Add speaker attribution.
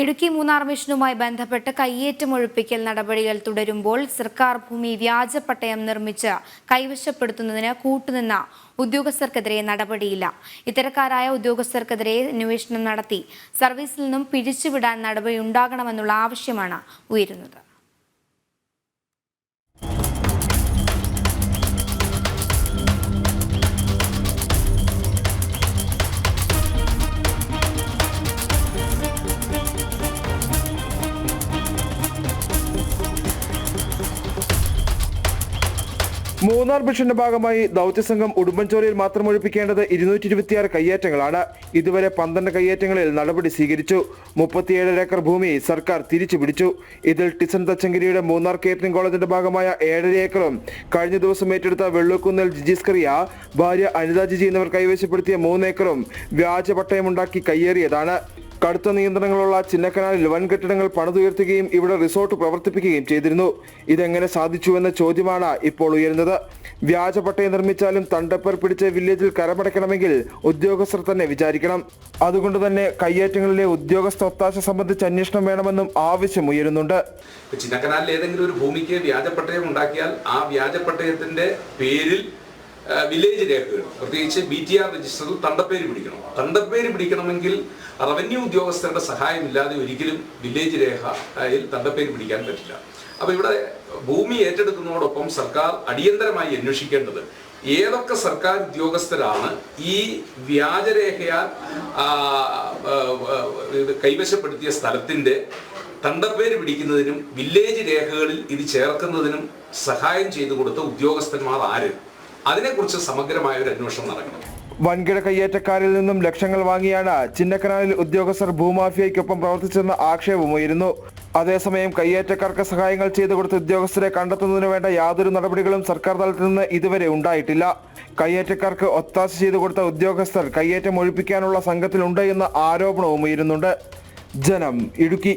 Speaker 1: ഇടുക്കി മൂന്നാർ മിഷനുമായി ബന്ധപ്പെട്ട് കയ്യേറ്റം ഒഴിപ്പിക്കൽ നടപടികൾ തുടരുമ്പോൾ സർക്കാർ ഭൂമി വ്യാജപ്പട്ടയം നിർമ്മിച്ച് കൈവശപ്പെടുത്തുന്നതിന് കൂട്ടുനിന്ന ഉദ്യോഗസ്ഥർക്കെതിരെ നടപടിയില്ല. ഇത്തരക്കാരായ ഉദ്യോഗസ്ഥർക്കെതിരെ അന്വേഷണം നടത്തി. സർവീസിൽ നിന്നും പിരിച്ചുവിടാൻ നടപടി ഉണ്ടാകണമെന്നുള്ള ആവശ്യമാണ് ഉയരുന്നത്.
Speaker 2: മൂന്നാർ മിഷന്റെ ഭാഗമായി ദൗത്യസംഘം ഉടുമ്പൻചോലയിൽ മാത്രം ഒഴിപ്പിക്കേണ്ടത് ഇരുന്നൂറ്റി ഇരുപത്തിയാറ് കയ്യേറ്റങ്ങളാണ്. ഇതുവരെ പന്ത്രണ്ട് കയ്യേറ്റങ്ങളിൽ നടപടി സ്വീകരിച്ചു. മുപ്പത്തിയേഴര ഏക്കർ ഭൂമി സർക്കാർ തിരിച്ചു പിടിച്ചു ഇതിൽ ടിസൺ തച്ചങ്കരിയുടെ മൂന്നാർ കേറ്ററിംഗ് കോളേജിന്റെ ഭാഗമായ ഏഴര ഏക്കറും കഴിഞ്ഞ ദിവസം ഏറ്റെടുത്ത വെള്ളുക്കുന്നിൽ ജിജിസ്കറിയ ഭാര്യ അനിത ജിജി എന്നിവർ കൈവശപ്പെടുത്തിയ മൂന്നേക്കറും വ്യാജ പട്ടയമുണ്ടാക്കി കയ്യേറിയതാണ്. കടുത്ത നിയന്ത്രണങ്ങളുള്ള ചിന്നക്കനാലിൽ വൻ കെട്ടിടങ്ങൾ പണിതുയർത്തുകയും ഇവിടെ റിസോർട്ട് പ്രവർത്തിപ്പിക്കുകയും ചെയ്തിരുന്നു. ഇതെങ്ങനെ സാധിച്ചുവെന്ന ചോദ്യമാണ് ഇപ്പോൾ ഉയരുന്നത്. വ്യാജ പട്ടയം നിർമ്മിച്ചാലും തണ്ടപ്പർ പിടിച്ച വില്ലേജിൽ കരമടയ്ക്കണമെങ്കിൽ ഉദ്യോഗസ്ഥർ തന്നെ വിചാരിക്കണം. അതുകൊണ്ട് തന്നെ കയ്യേറ്റങ്ങളിലെ ഉദ്യോഗസ്ഥ ഒത്താശ സംബന്ധിച്ച് അന്വേഷണം വേണമെന്നും ആവശ്യം ഉയരുന്നുണ്ട്.
Speaker 3: ചിന്നക്കനാലിൽ ഏതെങ്കിലും ഒരു ഭൂമിക്ക് വ്യാജപ്പട്ടയം ഉണ്ടാക്കിയാൽ ആ വ്യാജപ്പട്ടയത്തിന്റെ പേരിൽ വില്ലേജ് രേഖകൾ പ്രത്യേകിച്ച് ബി ടി ആർ രജിസ്റ്ററിൽ തണ്ടപ്പേര് പിടിക്കണം. തണ്ടപ്പേര് പിടിക്കണമെങ്കിൽ റവന്യൂ ഉദ്യോഗസ്ഥരുടെ സഹായമില്ലാതെ ഒരിക്കലും വില്ലേജ് രേഖയിൽ തണ്ടപ്പേര് പിടിക്കാൻ പറ്റില്ല. അപ്പോൾ ഇവിടെ ഭൂമി ഏറ്റെടുക്കുന്നതോടൊപ്പം സർക്കാർ അടിയന്തരമായി അന്വേഷിക്കേണ്ടത് ഏതൊക്കെ സർക്കാർ ഉദ്യോഗസ്ഥരാണ് ഈ വ്യാജരേഖയാൽ കൈവശപ്പെടുത്തിയ സ്ഥലത്തിന്റെ തണ്ടപ്പേര് പിടിക്കുന്നതിനും വില്ലേജ് രേഖകളിൽ ഇത് ചേർക്കുന്നതിനും സഹായം ചെയ്തു കൊടുത്ത ഉദ്യോഗസ്ഥന്മാർ ആര്? അതിനെക്കുറിച്ച് സമഗ്രമായ ഒരു അന്വേഷണം നടക്കണം.
Speaker 2: വൻകിട കയ്യേറ്റക്കാരിൽ നിന്നും ലക്ഷങ്ങൾ വാങ്ങിയാണ് ചിന്നക്കനാലിൽ ഉദ്യോഗസ്ഥർ ഭൂമാഫിയയ്ക്കൊപ്പം പ്രവർത്തിച്ചെന്ന ആക്ഷേപമുയരുന്നു അതേസമയം കയ്യേറ്റക്കാർക്ക് സഹായങ്ങൾ ചെയ്തു കൊടുത്ത ഉദ്യോഗസ്ഥരെ കണ്ടെത്തുന്നതിന് വേണ്ട യാതൊരു നടപടികളും സർക്കാർ തലത്തിൽ നിന്ന് ഇതുവരെ ഉണ്ടായിട്ടില്ല. കയ്യേറ്റക്കാർക്ക് ഒത്താശ ചെയ്തു കൊടുത്ത ഉദ്യോഗസ്ഥർ കയ്യേറ്റം ഒഴിപ്പിക്കാനുള്ള സംഘത്തിലുണ്ട് എന്ന ആരോപണവും ഉയരുന്നുണ്ട്. ജനം ഇടുക്കി.